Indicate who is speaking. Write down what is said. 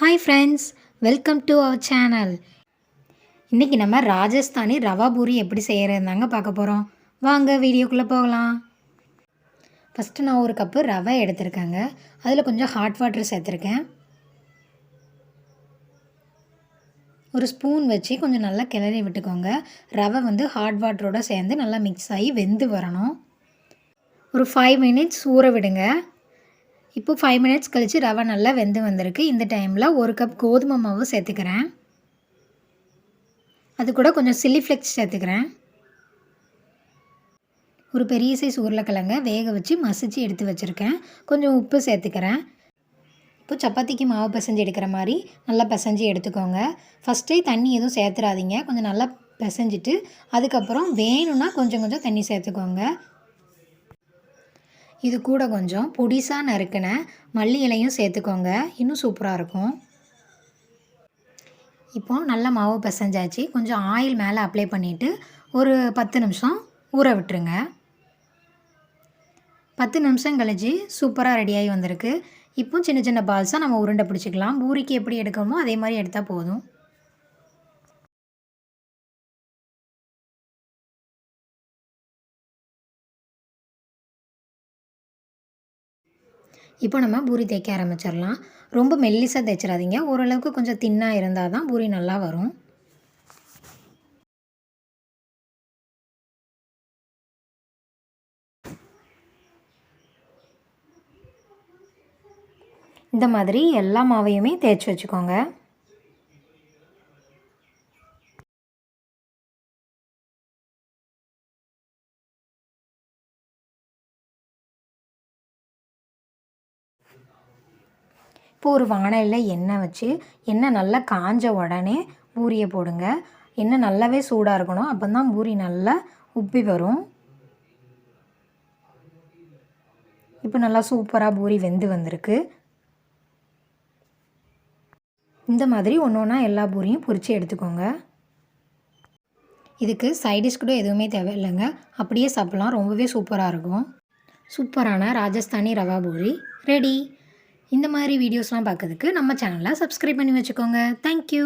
Speaker 1: Hi friends welcome to our channel இன்றைக்கி நம்ம ராஜஸ்தானி ரவா பூரி எப்படி செய்கிறதாங்க பார்க்க போகிறோம் வாங்க வீடியோக்குள்ளே போகலாம். ஃபஸ்ட்டு நான் ஒரு கப்பு ரவை எடுத்திருக்கேங்க. அதில் கொஞ்சம் ஹாட் வாட்டர் சேர்த்துருக்கேன். ஒரு ஸ்பூன் வச்சு கொஞ்சம் நல்லா கிளறி விட்டுக்கோங்க. ரவை வந்து ஹாட் வாட்டரோடு சேர்ந்து நல்லா மிக்ஸ் ஆகி வெந்து வரணும். ஒரு ஃபைவ் மினிட்ஸ் ஊற விடுங்க. இப்போ ஃபைவ் மினிட்ஸ் கழித்து ரவை நல்லா வெந்து வந்திருக்கு. இந்த டைமில் ஒரு கப் கோதுமை மாவு சேர்த்துக்கிறேன். அது கூட கொஞ்சம் சில்லி ஃப்ளெக்ஸ் சேர்த்துக்கிறேன். ஒரு பெரிய சைஸ் உருளைக்கிழங்க வேக வச்சு மசிச்சு எடுத்து வச்சுருக்கேன். கொஞ்சம் உப்பு சேர்த்துக்கிறேன். இப்போ சப்பாத்திக்கு மாவு பிசைஞ்சு எடுக்கிற மாதிரி நல்லா பிசைஞ்சு எடுத்துக்கோங்க. ஃபஸ்ட்டே தண்ணி எதுவும் சேர்த்துறாதீங்க. கொஞ்சம் நல்லா பிசைஞ்சிட்டு அதுக்கப்புறம் வேணும்னா கொஞ்சம் கொஞ்சம் தண்ணி சேர்த்துக்கோங்க. இது கூட கொஞ்சம் பொடிசாக நறுக்கின மல்லி இலையும் சேர்த்துக்கோங்க. இன்னும் சூப்பராக இருக்கும். இப்போ நல்ல மாவு பிசைஞ்சாச்சு. கொஞ்சம் ஆயில் மேலே அப்ளை பண்ணிவிட்டு ஒரு பத்து நிமிஷம் ஊற விட்டுருங்க. பத்து நிமிஷம் கழிச்சு சூப்பராக ரெடியாகி வந்திருக்கு. இப்போ சின்ன சின்ன பால்ஸாக நம்ம உருண்டை பிடிச்சிக்கலாம். பூரிக்கு எப்படி எடுக்கணுமோ அதே மாதிரி எடுத்தால் போதும். இப்போ நம்ம பூரி தேய்க்க ஆரம்பிச்சிடலாம். ரொம்ப மெல்லிசாக தேய்ச்சிடாதீங்க. ஓரளவுக்கு கொஞ்சம் தின்னாக இருந்தால் தான் பூரி நல்லா வரும். இந்த மாதிரி எல்லா மாவையுமே தேய்ச்சி வச்சுக்கோங்க. இப்போ ஒரு வானலில் எண்ணெய் வச்சு எண்ணெய் நல்லா காஞ்ச உடனே பூரியை போடுங்க. எண்ணெய் நல்லாவே சூடாக இருக்கணும். அப்போ தான் பூரி நல்லா உப்பி வரும். இப்போ நல்லா சூப்பராக பூரி வெந்து வந்திருக்கு. இந்த மாதிரி ஒன்று ஒன்றா எல்லா பூரியும் பொரித்து எடுத்துக்கோங்க. இதுக்கு சைடிஷ் கூட எதுவுமே தேவையில்லைங்க. அப்படியே சாப்பிட்லாம். ரொம்பவே சூப்பராக இருக்கும். சூப்பரான ராஜஸ்தானி ரவா பூரி. ரெடி இந்த மாதிரி வீடியோஸ்லாம் பார்க்கறதுக்கு நம்ம சேனலை சப்ஸ்கிரைப் பண்ணி வச்சுக்கோங்க. தேங்க்யூ